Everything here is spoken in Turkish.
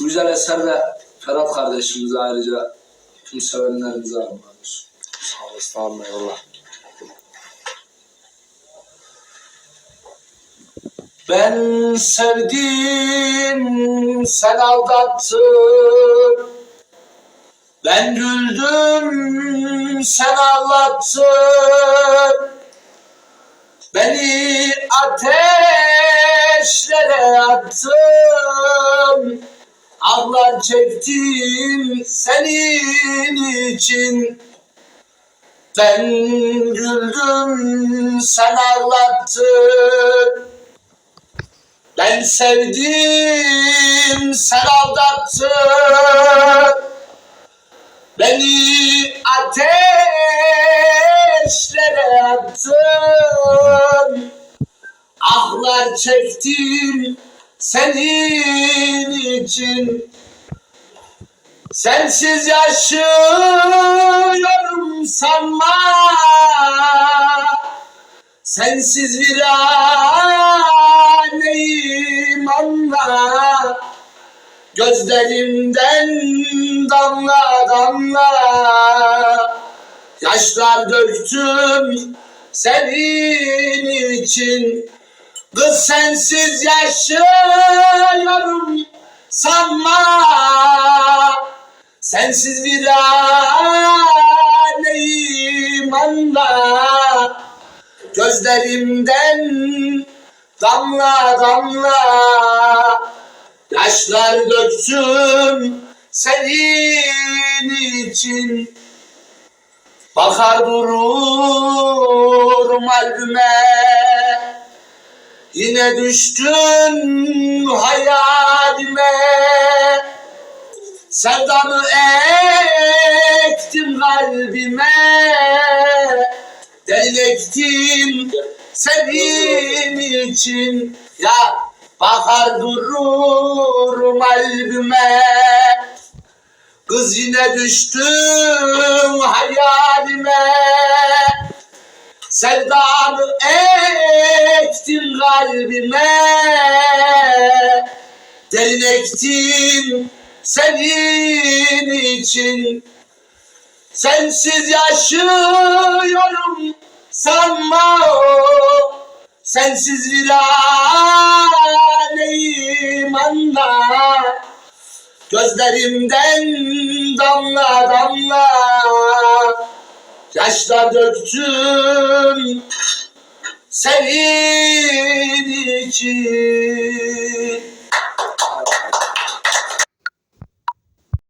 Güzel eser de Ferhat kardeşimize ayrıca tüm sevenlerimize armağandır. Sağ olasın abi eyvallah. Ben sevdim, sen aldattın. Ben güldüm, sen ağlattın. Beni ateşlere attın. Ağlar çektim senin için. Ben güldüm, sen ağlattın. Ben sevdim, sen aldattın. Beni ateşlere attın. Ahlar çektim senin için. Sensiz yaşıyorum sanma. Sensiz viraneyim anla Gözlerimden damla damla Yaşlar döktüm senin için Kız sensiz yaşıyorum sanma. Sensiz viraneyim anla. Gözlerimden damla damla Yaşlar döktüm senin için. Bakar dururum albüme Yine düştün hayalime. Sevdamı ektim kalbime. Delektim senin için. Ya bakar dururum albüme Kız yine düştüm hayalime Sevdamı ektim kalbime. Derin ektim senin için. Sensiz yaşıyorum sanma. Sensiz viraneyim anla. Gözlerimden damla damla Yaşlar döktüm senin için